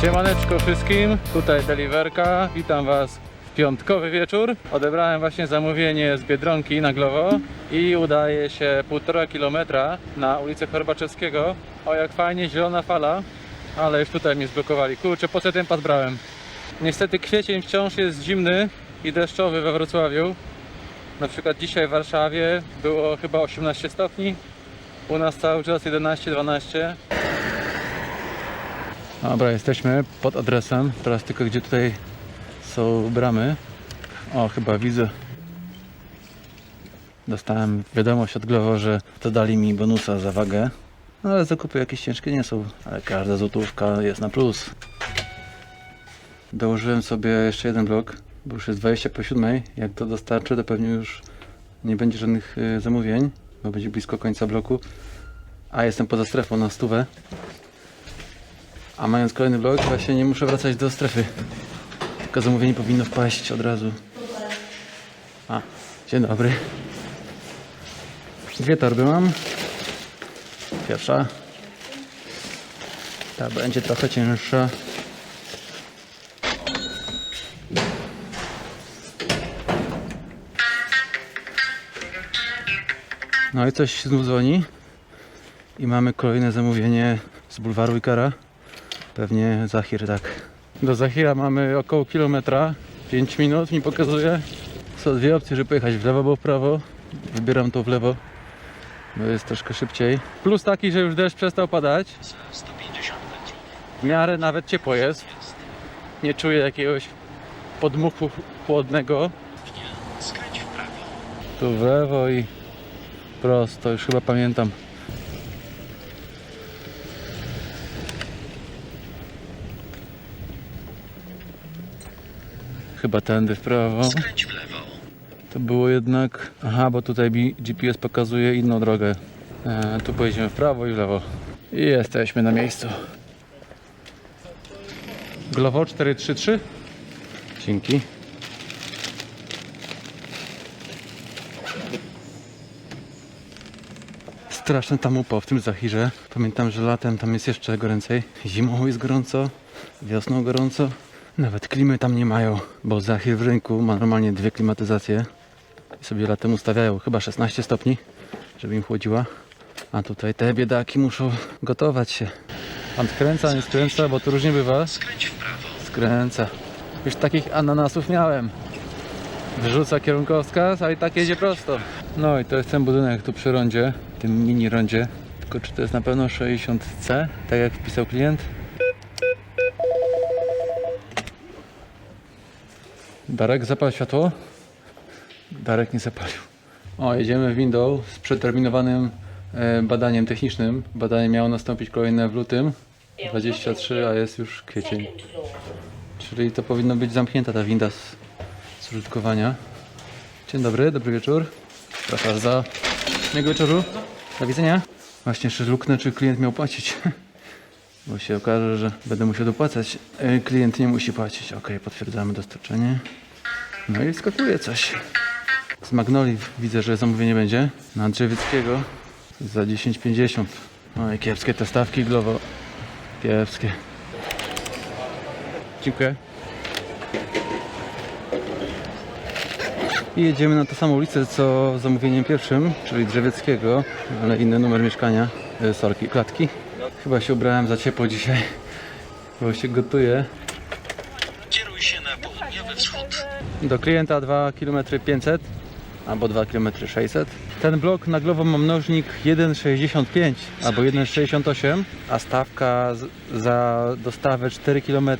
Siemaneczko wszystkim, tutaj Deliverka, witam Was w piątkowy wieczór. Odebrałem właśnie zamówienie z Biedronki na Glowo i udaje się półtora kilometra na ulicę Chorbaczewskiego. O jak fajnie, zielona fala, ale już tutaj mnie zblokowali. Kurczę, po co ten pas brałem? Niestety kwiecień wciąż jest zimny i deszczowy we Wrocławiu. Na przykład dzisiaj w Warszawie było chyba 18 stopni, u nas cały czas 11-12. Dobra, jesteśmy pod adresem. Teraz tylko gdzie tutaj są bramy. O, chyba widzę. Dostałem wiadomość od Glovo, że dodali mi bonusa za wagę. No ale zakupy jakieś ciężkie nie są, ale każda złotówka jest na plus. Dołożyłem sobie jeszcze jeden blok, bo już jest 20 po 7. Jak to dostarczę, to pewnie już nie będzie żadnych y, zamówień, bo będzie blisko końca bloku. A jestem poza strefą na stówę. A mając kolejny blok, właśnie nie muszę wracać do strefy. Tylko zamówienie powinno wpaść od razu. A, dzień dobry. Dwie torby mam. Pierwsza. Ta będzie trochę cięższa. No i coś znów dzwoni. I mamy kolejne zamówienie z bulwaru Ikara. Pewnie Zachir, tak. Do Zachira mamy około kilometra. 5 minut mi pokazuje. Są dwie opcje, żeby pojechać w lewo albo w prawo. Wybieram to w lewo, bo jest troszkę szybciej. Plus taki, że już deszcz przestał padać. W miarę nawet ciepło jest. Nie czuję jakiegoś podmuchu chłodnego. Tu w lewo i prosto, już chyba pamiętam. Chyba tędy w prawo. Skręć w lewo. To było jednak. Aha, bo tutaj mi GPS pokazuje inną drogę. E, tu pojedziemy w prawo i w lewo. I jesteśmy na miejscu. Glowo 433. Dzięki. Straszny tam upał w tym Zachirze. Pamiętam, że latem tam jest jeszcze goręcej. Zimą jest gorąco, wiosną gorąco. Nawet klimy tam nie mają, bo Zachir w rynku ma normalnie dwie klimatyzacje. I sobie latem ustawiają chyba 16 stopni, żeby im chłodziła. A tutaj te biedaki muszą gotować się. Pan skręca, nie skręca, bo to różnie bywa. Skręć w prawo. Skręca. Już takich ananasów miałem. Wyrzuca kierunkowskaz, a i tak jedzie prosto. No i to jest ten budynek tu przy rondzie, tym mini rondzie. Tylko czy to jest na pewno 60C, tak jak wpisał klient? Darek, zapal światło. Darek nie zapalił. O, jedziemy w window z przeterminowanym e, badaniem technicznym. Badanie miało nastąpić kolejne w lutym 23, a jest już kwiecień. Czyli to powinno być zamknięta ta winda z, z użytkowania. Dzień dobry, dobry wieczór. Proszę bardzo. Miłego wieczoru. Do widzenia. Właśnie jeszcze luknę, czy klient miał płacić. Bo się okaże, że będę musiał dopłacać. E, Klient nie musi płacić. Ok, potwierdzamy dostarczenie. No i skakuje coś. Z Magnoli widzę, że zamówienie będzie. Na Drzewieckiego za 10,50. No i kiepskie te stawki Glovo. Kiepskie. Dziękuję. I jedziemy na tą samą ulicę co zamówieniem pierwszym, czyli Drzewieckiego, ale inny numer mieszkania, e, sorki, klatki. Chyba się ubrałem za ciepło dzisiaj, bo się gotuję. Kieruj się na południowy wschód. Do klienta 2 km 500 albo 2 km 600. Ten blok na Glovo ma mnożnik 1,65 albo 1,68, a stawka za dostawę 4 km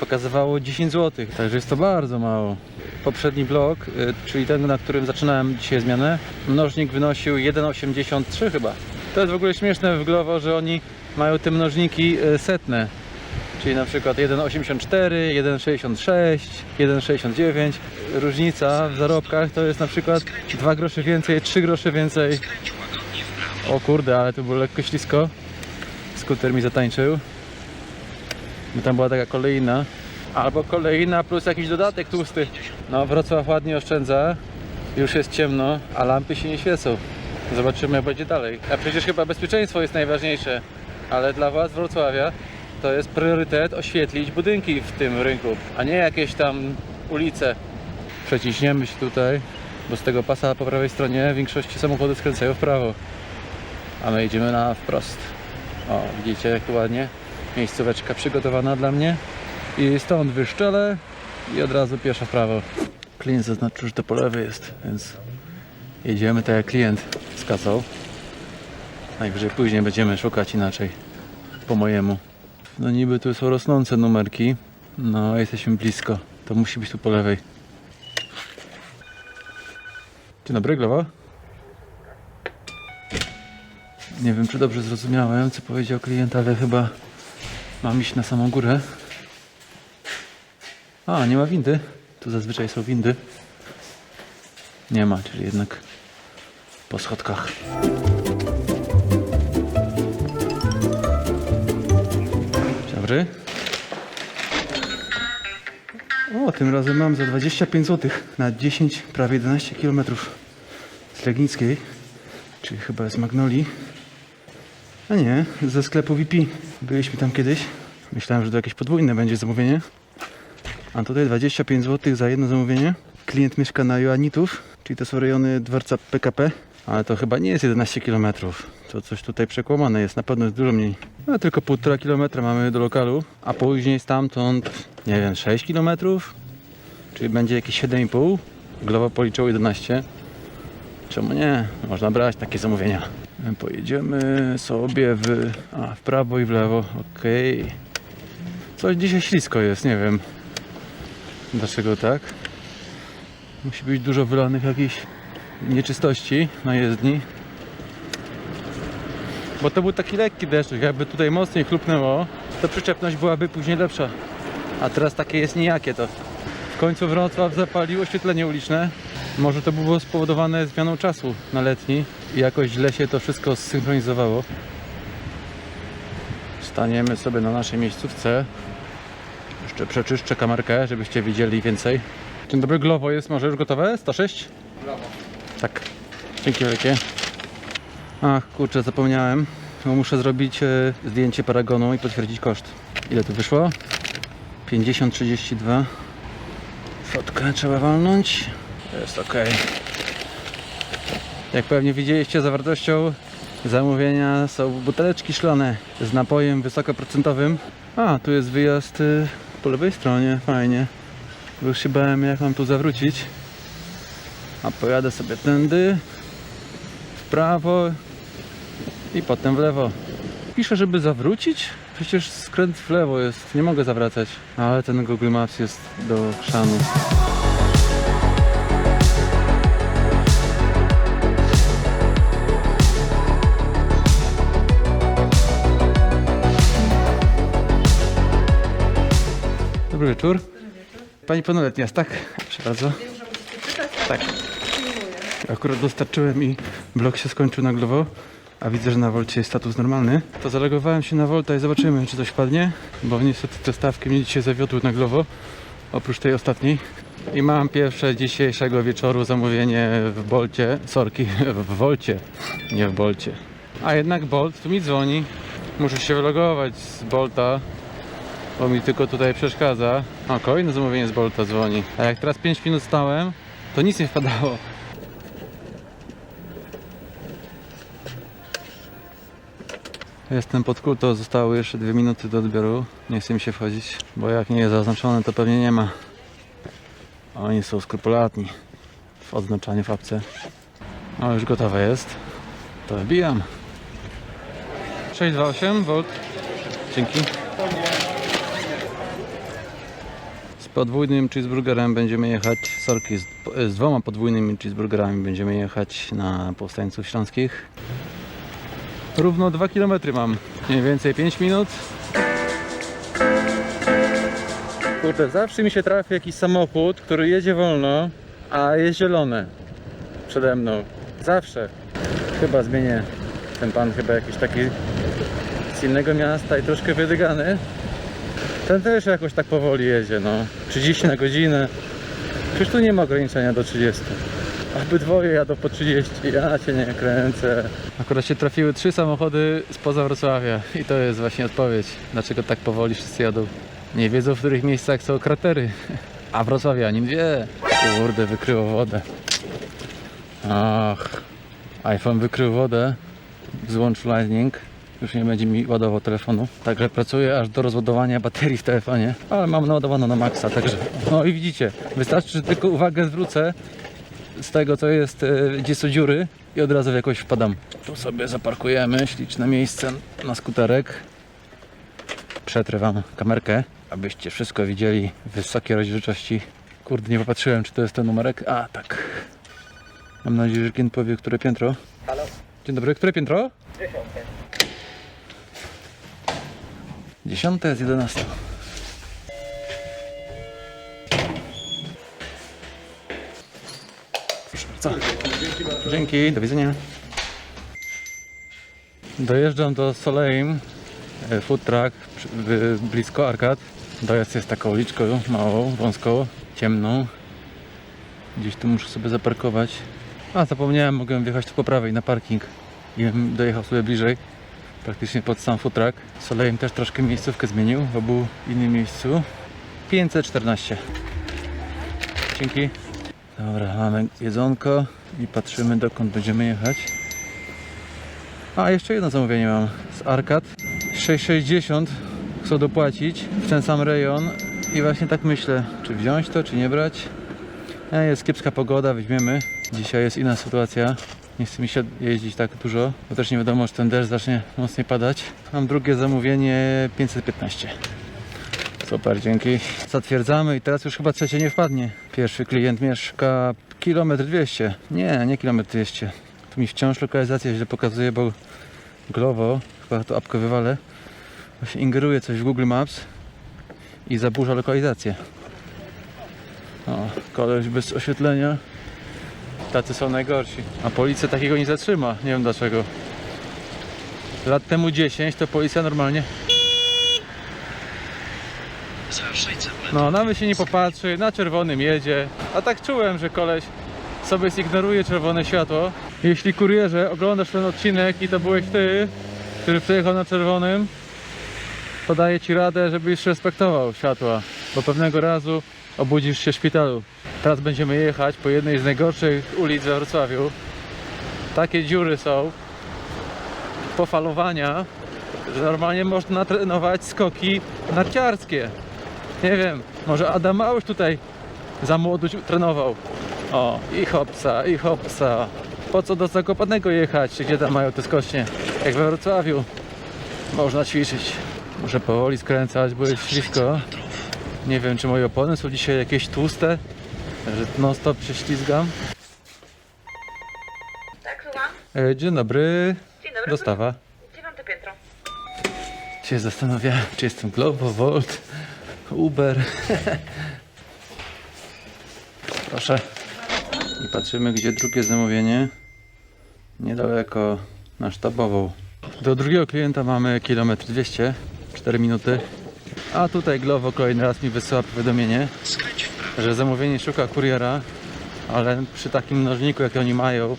pokazywało 10 zł, także jest to bardzo mało. Poprzedni blok, y, czyli ten, na którym zaczynałem dzisiaj zmianę, mnożnik wynosił 1,83 chyba. To jest w ogóle śmieszne w Glovo, że oni mają te mnożniki y, setne. Czyli na przykład 1,84, 1,66, 1,69. Różnica w zarobkach to jest na przykład 2 grosze więcej, 3 grosze więcej. O kurde, ale to było lekko ślisko. Skuter mi zatańczył. Bo tam była taka kolejna. Albo kolejna plus jakiś dodatek tłusty. No Wrocław ładnie oszczędza. Już jest ciemno, a lampy się nie świecą. Zobaczymy jak będzie dalej. A przecież chyba bezpieczeństwo jest najważniejsze. Ale dla Was Wrocławia to jest priorytet oświetlić budynki w tym rynku, a nie jakieś tam ulice. Przeciśniemy się tutaj, bo z tego pasa po prawej stronie większości samochody skręcają w prawo. A my idziemy na wprost. O, widzicie jak ładnie? Miejscóweczka przygotowana dla mnie. I stąd wyszczelę i od razu pieszo w prawo. Klient zaznaczył, że to po lewej jest, więc jedziemy tak jak klient wskazał. Najwyżej później będziemy szukać inaczej, po mojemu. No niby tu są rosnące numerki, no jesteśmy blisko. To musi być tu po lewej. Dzień dobry, Glowa. Nie wiem, czy dobrze zrozumiałem, co powiedział klient, ale chyba mam iść na samą górę. A, nie ma windy. Tu zazwyczaj są windy. Nie ma, czyli jednak po schodkach. Dzień dobry. O, tym razem mam za 25 zł na 10, prawie 11 km z Legnickiej, czyli chyba z Magnoli. A nie, ze sklepu VP. Byliśmy tam kiedyś. Myślałem, że to jakieś podwójne będzie zamówienie. A tutaj 25 zł za jedno zamówienie. Klient mieszka na Joannitów, czyli to są rejony dworca PKP. Ale to chyba nie jest 11 km. To coś tutaj przekłamane jest, na pewno jest dużo mniej. No tylko 1,5 km mamy do lokalu, a później stamtąd, nie wiem, 6 km. Czyli będzie jakieś 7,5. Glowa policzyło 11. Czemu nie? Można brać takie zamówienia. Pojedziemy sobie w, a, w prawo i w lewo. Okej. Coś dzisiaj ślisko jest, nie wiem. Dlaczego tak? Musi być dużo wylanych jakichś nieczystości na jezdni. Bo to był taki lekki deszcz, jakby tutaj mocniej chlupnęło, to przyczepność byłaby później lepsza. A teraz takie jest nijakie to. W końcu Wrocław zapalił oświetlenie uliczne. Może to było spowodowane zmianą czasu na letni i jakoś źle się to wszystko zsynchronizowało. Staniemy sobie na naszej miejscówce. Jeszcze przeczyszczę kamerkę, żebyście widzieli więcej. Dzień dobry, Glowo jest może już gotowe? 106? Glowo. Tak. Dzięki wielkie. Ach, kurczę, zapomniałem. Bo muszę zrobić e, zdjęcie paragonu i potwierdzić koszt. Ile tu wyszło? 50,32. Fotkę trzeba walnąć. Jest ok. Jak pewnie widzieliście, zawartością zamówienia są buteleczki szklane z napojem wysokoprocentowym. A, tu jest wyjazd y, po lewej stronie, fajnie. Już się bałem, jak mam tu zawrócić. A pojadę sobie tędy, w prawo i potem w lewo. Piszę, żeby zawrócić? Przecież skręt w lewo jest, nie mogę zawracać. Ale ten Google Maps jest do chrzanu. Dobry wieczór. Pani pełnoletnia tak? Proszę bardzo. Tak. Akurat dostarczyłem i blok się skończył na glowo, a widzę, że na Wolcie jest status normalny. To zalegowałem się na Volta i zobaczymy, czy coś padnie, bo niestety te stawki mnie dzisiaj zawiodły na glowo, oprócz tej ostatniej. I mam pierwsze dzisiejszego wieczoru zamówienie w Bolcie, sorki, w Wolcie, nie w Bolcie. A jednak Bolt tu mi dzwoni. Muszę się wylogować z Bolta, bo mi tylko tutaj przeszkadza. O, kolejne zamówienie z Bolta dzwoni. A jak teraz 5 minut stałem, to nic nie wpadało. Jestem pod kulto, zostały jeszcze 2 minuty do odbioru. Nie chcę mi się wchodzić, bo jak nie jest zaznaczone, to pewnie nie ma. Oni są skrupulatni w odznaczaniu w apce. O, już gotowe jest. To wbijam. 628 V. Dzięki. Z podwójnym cheeseburgerem będziemy jechać, sorki, z, z dwoma podwójnymi cheeseburgerami będziemy jechać na Powstańców Śląskich. Równo 2 km mam, mniej więcej 5 minut. Kurde, zawsze mi się trafi jakiś samochód, który jedzie wolno, a jest zielone przede mną. Zawsze. Chyba zmienię. Ten pan chyba jakiś taki z innego miasta i troszkę wydygany. Ten też jakoś tak powoli jedzie, no. 30 na godzinę. Przecież tu nie ma ograniczenia do 30. Obydwoje jadą po 30, ja cię nie kręcę. Akurat się trafiły trzy samochody spoza Wrocławia i to jest właśnie odpowiedź, dlaczego tak powoli wszyscy jadą. Nie wiedzą w których miejscach są kratery, a wrocławianin wie. Kurde, wykryło wodę. Ach, iPhone wykrył wodę, złącz lightning. Już nie będzie mi ładował telefonu. Także pracuję aż do rozładowania baterii w telefonie. Ale mam naładowaną na maksa, także. No i widzicie, wystarczy, że tylko uwagę zwrócę z tego, co jest, e, gdzie są dziury i od razu w jakoś wpadam. Tu sobie zaparkujemy, śliczne miejsce na skuterek. Przetrę wam kamerkę, abyście wszystko widzieli w wysokiej rozdzielczości. Kurde, nie popatrzyłem, czy to jest ten numerek. A, tak. Mam nadzieję, że klient powie, które piętro. Halo? Dzień dobry, które piętro? Dziesiąte. Dziesiąte jest jedenaste. Bardzo. Dzięki, do widzenia. Dojeżdżam do Soleim, e, food truck w- blisko Arkad. Dojazd jest taką uliczką małą, wąską, ciemną. Gdzieś tu muszę sobie zaparkować. A zapomniałem, mogłem wjechać tu po prawej na parking i dojechał sobie bliżej praktycznie pod sam futrak. Soleim też troszkę miejscówkę zmienił w obu innym miejscu. 514. Dzięki. Dobra, mamy jedzonko i patrzymy dokąd będziemy jechać. A, jeszcze jedno zamówienie mam z Arkad. 6,60 chcą dopłacić w ten sam rejon i właśnie tak myślę, czy wziąć to, czy nie brać. E, Jest kiepska pogoda, weźmiemy. Dzisiaj jest inna sytuacja. Nie chce mi się jeździć tak dużo, bo też nie wiadomo, czy ten deszcz zacznie mocniej padać. Mam drugie zamówienie 515. Super, dzięki. Zatwierdzamy i teraz już chyba trzecie nie wpadnie. Pierwszy klient mieszka kilometr 200. Nie, nie kilometr 200. Tu mi wciąż lokalizacja źle pokazuje, bo Glovo, chyba to apkę wywalę, właśnie ingeruje coś w Google Maps i zaburza lokalizację. O, koleś bez oświetlenia. Tacy są najgorsi. A policja takiego nie zatrzyma. Nie wiem dlaczego. Lat temu 10 to policja normalnie. Za 600 metrów No, nawet się nie popatrzy, na czerwonym jedzie. A tak czułem, że koleś sobie zignoruje czerwone światło. Jeśli kurierze oglądasz ten odcinek i to byłeś ty, który przejechał na czerwonym, to daję ci radę, żebyś respektował światła, bo pewnego razu obudzisz się w szpitalu. Teraz będziemy jechać po jednej z najgorszych ulic we Wrocławiu. Takie dziury są, pofalowania, że normalnie można trenować skoki narciarskie. Nie wiem, może Adam Małysz tutaj za młodu trenował. O, i hopsa, i hopsa. Po co do Zakopanego jechać, gdzie tam mają te skocznie? Jak we Wrocławiu. Można ćwiczyć. Muszę powoli skręcać, bo jest ślisko. Nie wiem, czy moje opony są dzisiaj jakieś tłuste, że non stop się ślizgam. Tak, słucham. E, Dzień dobry. Dzień dobry. Dostawa. Dziewiąte piętro. Się zastanawiałem, czy jestem Glovo, Volt, Uber. Proszę. I patrzymy, gdzie drugie zamówienie. Niedaleko na sztabową. Do drugiego klienta mamy kilometr 200, 4 minuty. A tutaj Glovo kolejny raz mi wysyła powiadomienie, że zamówienie szuka kuriera, ale przy takim mnożniku, jak oni mają,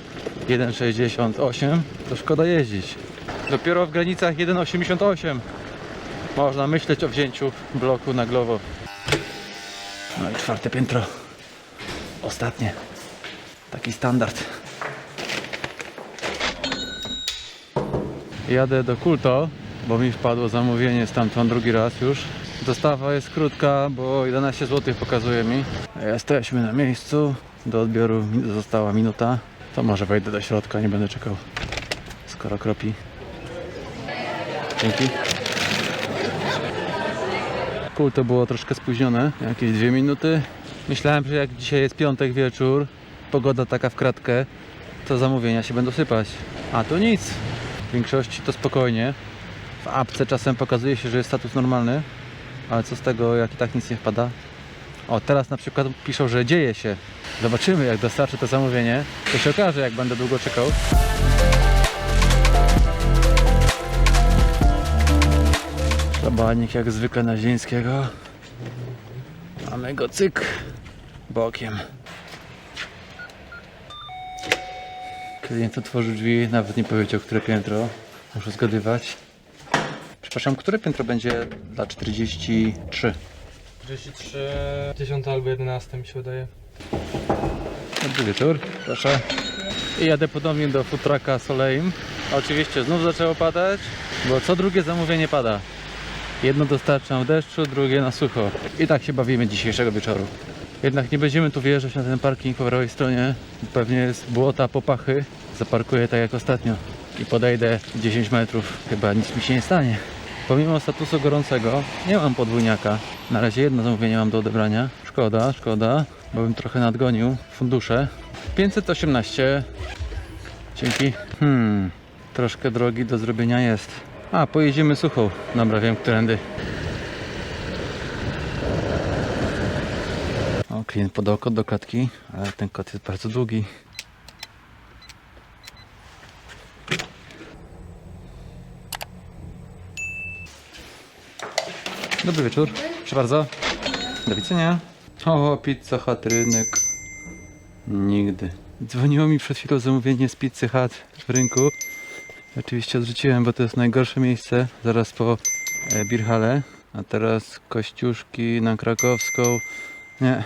1,68, to szkoda jeździć. Dopiero w granicach 1,88 można myśleć o wzięciu bloku na Glovo. No i czwarte piętro. Ostatnie. Taki standard. Jadę do Kulto, bo mi wpadło zamówienie stamtąd drugi raz już. Dostawa jest krótka, bo 11 zł pokazuje mi. Jesteśmy na miejscu. Do odbioru została minuta. To może wejdę do środka, nie będę czekał. Skoro kropi. Dzięki. Kulto było troszkę spóźnione, jakieś dwie minuty. Myślałem, że jak dzisiaj jest piątek wieczór, pogoda taka w kratkę, to zamówienia się będą sypać. A tu nic. W większości to spokojnie. W apce czasem pokazuje się, że jest status normalny, ale co z tego, jak i tak nic nie wpada. O, teraz na przykład piszą, że dzieje się. Zobaczymy, jak dostarczę to zamówienie. To się okaże, jak będę długo czekał. Szabanik jak zwykle na Zińskiego. Mamy go cyk bokiem. Klient otworzył drzwi, nawet nie powiedział, które piętro. Muszę zgadywać. Przepraszam, które piętro będzie dla 43? 33, 10 albo 11 mi się wydaje. Dobry wieczór, proszę. I jadę ponownie do futraka Soleim. Oczywiście znów zaczęło padać, bo co drugie zamówienie pada. Jedno dostarczam w deszczu, drugie na sucho. I tak się bawimy dzisiejszego wieczoru. Jednak nie będziemy tu wjeżdżać na ten parking po prawej stronie. Pewnie jest błota, popachy. Zaparkuję tak jak ostatnio i podejdę 10 metrów. Chyba nic mi się nie stanie. Pomimo statusu gorącego nie mam podwójniaka. Na razie jedno zamówienie mam do odebrania. Szkoda, szkoda, bo bym trochę nadgonił fundusze. 518. Dzięki. Hmm, troszkę drogi do zrobienia jest. A, pojedziemy suchą. Dobra, wiem, którędy. O, klient podał kod do klatki, ale ten kod jest bardzo długi. Dobry wieczór. Proszę bardzo. Do widzenia. O, pizza Hut Rynek. Nigdy. Dzwoniło mi przed chwilą zamówienie z pizzy Hut w rynku. Oczywiście odrzuciłem, bo to jest najgorsze miejsce, zaraz po e, Birhale. A teraz Kościuszki na Krakowską. Nie,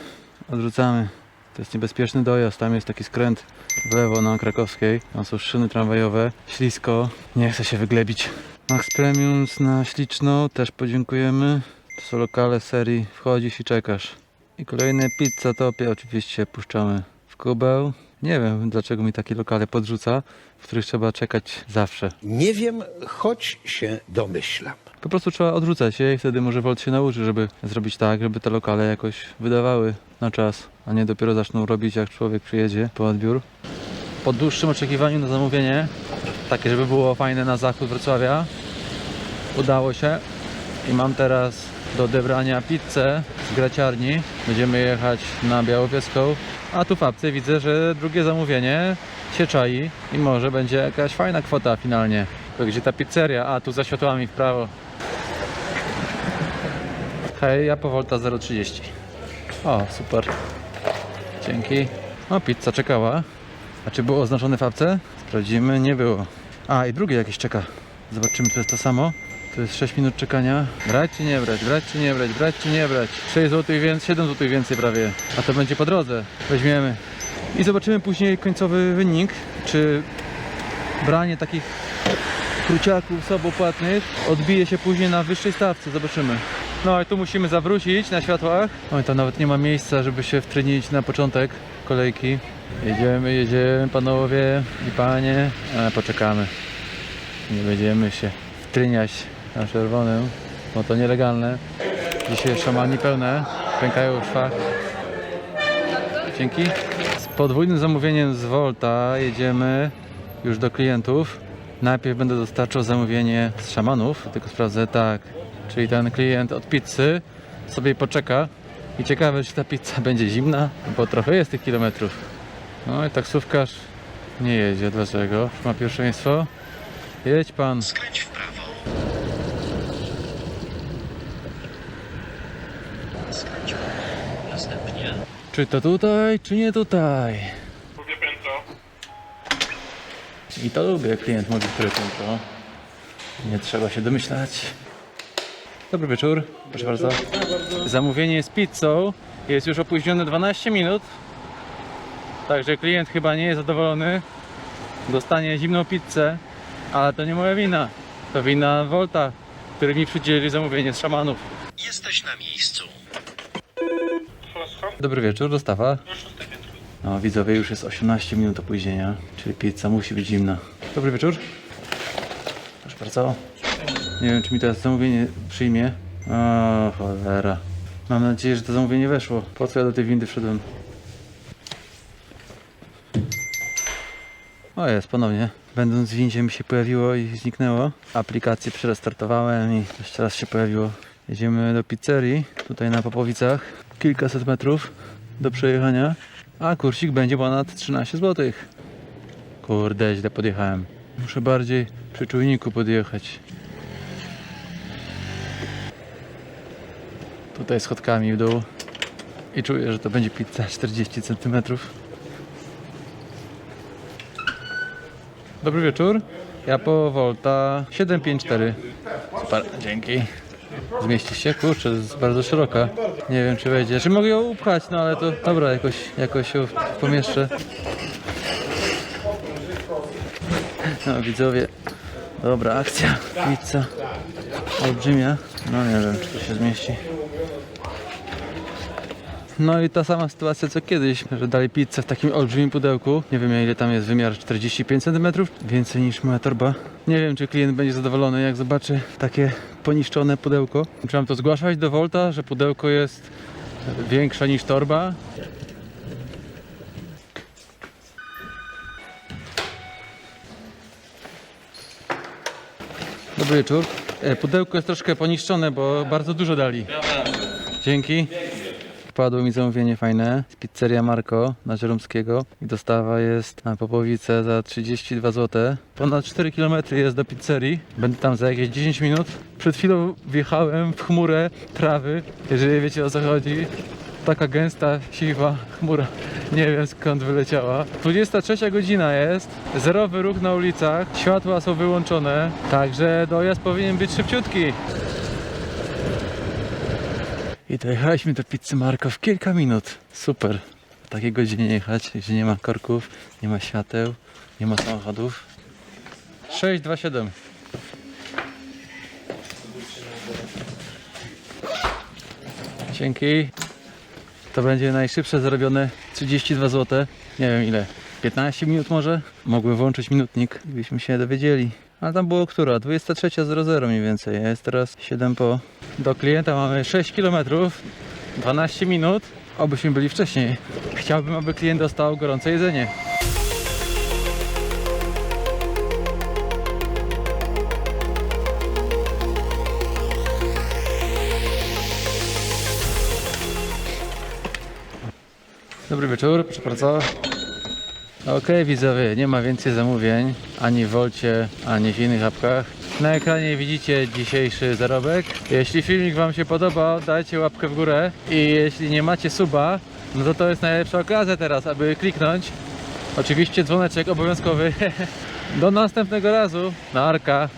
odrzucamy. To jest niebezpieczny dojazd, tam jest taki skręt w lewo na Krakowskiej. Tam są szyny tramwajowe, ślisko, nie chcę się wyglebić. Max Premiums na Śliczną, też podziękujemy. To są lokale serii Wchodzisz i czekasz. I kolejne pizza topie oczywiście puszczamy w kubeł. Nie wiem dlaczego mi takie lokale podrzuca, w których trzeba czekać zawsze. Nie wiem, choć się domyślam. Po prostu trzeba odrzucać je i wtedy może Volt się nauczy, żeby zrobić tak, żeby te lokale jakoś wydawały na czas, a nie dopiero zaczną robić jak człowiek przyjedzie po odbiór. Po dłuższym oczekiwaniu na zamówienie, takie żeby było fajne na zachód Wrocławia, udało się i mam teraz do odebrania pizzę z graciarni. Będziemy jechać na Białowieską, a tu w widzę, że drugie zamówienie się czai i może będzie jakaś fajna kwota finalnie. To gdzie ta pizzeria? A, tu za światłami w prawo. Hej, ja po Volta 030. O, super. Dzięki. O, pizza czekała. A czy było oznaczone w apce? Sprawdzimy, nie było. A, i drugie jakieś czeka. Zobaczymy, czy to jest to samo. To jest 6 minut czekania. Brać czy nie brać? Brać czy nie brać? Brać czy nie brać? 6 zł więcej, 7 zł więcej prawie. A to będzie po drodze. Weźmiemy. I zobaczymy później końcowy wynik, czy branie takich kruciaków sobopłatnych odbije się później na wyższej stawce, zobaczymy. No i tu musimy zawrócić na światłach. Oj, tam nawet nie ma miejsca, żeby się wtrynić na początek kolejki. Jedziemy, jedziemy panowie i panie, ale poczekamy. Nie będziemy się wtryniać na czerwonym, bo to nielegalne. Dzisiaj szamani pełne, pękają w szwach. Dzięki. Z podwójnym zamówieniem z Volta jedziemy już do klientów. Najpierw będę dostarczał zamówienie z szamanów, tylko sprawdzę tak. Czyli ten klient od pizzy sobie poczeka i ciekawe, czy ta pizza będzie zimna, bo trochę jest tych kilometrów. No i taksówkarz nie jedzie. Dlaczego? Ma pierwszeństwo. Jedź pan. Skręć w prawo. Skręć w prawo. Następnie Czy to tutaj, czy nie tutaj? Drugie piętro. I to lubię, klient mówi, które piętro. Nie trzeba się domyślać. Dobry wieczór, proszę bardzo. Zamówienie z pizzą jest już opóźnione 12 minut. Także klient chyba nie jest zadowolony. Dostanie zimną pizzę, ale to nie moja wina. To wina Volta, który mi przydzielił zamówienie z szamanów. jesteś na miejscu. Dobry wieczór, dostawa. No, widzowie, już jest 18 minut opóźnienia, czyli pizza musi być zimna. Dobry wieczór. Proszę bardzo. Nie wiem, czy mi teraz zamówienie przyjmie. O, cholera. Mam nadzieję, że to zamówienie weszło. Po co ja do tej windy wszedłem? O, jest, ponownie. Będąc w windzie mi się pojawiło i zniknęło. Aplikację przerestartowałem i jeszcze raz się pojawiło. Jedziemy do pizzerii, tutaj na Popowicach. Kilkaset metrów do przejechania. A kursik będzie ponad 13 zł. Kurde, źle podjechałem. Muszę bardziej przy czujniku podjechać. Tutaj schodkami w dół. I czuję, że to będzie pizza 40 cm. Dobry wieczór. Ja po Volta 754. Super, dzięki. Zmieści się? Kurczę, jest bardzo szeroka. Nie wiem czy wejdzie. Czy mogę ją upchać, no ale to dobra, jakoś, jakoś ją pomieszczę. No widzowie, dobra akcja. Pizza olbrzymia. No nie wiem czy to się zmieści. No i ta sama sytuacja co kiedyś, że dali pizzę w takim olbrzymim pudełku. Nie wiem ile tam jest wymiar 45 cm, więcej niż moja torba. Nie wiem czy klient będzie zadowolony jak zobaczy takie poniszczone pudełko. Mam to zgłaszać do Volta, że pudełko jest większe niż torba? Dobry wieczór. E, Pudełko jest troszkę poniszczone, bo bardzo dużo dali. Dzięki. Wpadło mi zamówienie fajne z pizzeria Marco na Żeromskiego i dostawa jest na Popowice za 32 zł. Ponad 4 km jest do pizzerii. Będę tam za jakieś 10 minut. Przed chwilą wjechałem w chmurę trawy, jeżeli wiecie o co chodzi. Taka gęsta, siwa chmura. Nie wiem skąd wyleciała. 23 godzina jest, zerowy ruch na ulicach, światła są wyłączone, także dojazd powinien być szybciutki. I dojechaliśmy do pizzy Marko w kilka minut. Super. W takiej godzinie jechać, gdzie nie ma korków, nie ma świateł, nie ma samochodów. 627. Dzięki. To będzie najszybsze zarobione 32 zł. Nie wiem ile. 15 minut może? Mogłem włączyć minutnik byśmy się dowiedzieli. A tam było która? 23.00 mniej więcej. Jest teraz 7 po. Do klienta mamy 6 km, 12 minut. Obyśmy byli wcześniej. Chciałbym, aby klient dostał gorące jedzenie. Dobry wieczór, proszę bardzo. Okej widzowie, nie ma więcej zamówień ani w Wolcie, ani w innych apkach. Na ekranie widzicie dzisiejszy zarobek. Jeśli filmik Wam się podoba, dajcie łapkę w górę i jeśli nie macie suba, no to to jest najlepsza okazja teraz, aby kliknąć. Oczywiście dzwoneczek obowiązkowy. Do następnego razu. Na Arka.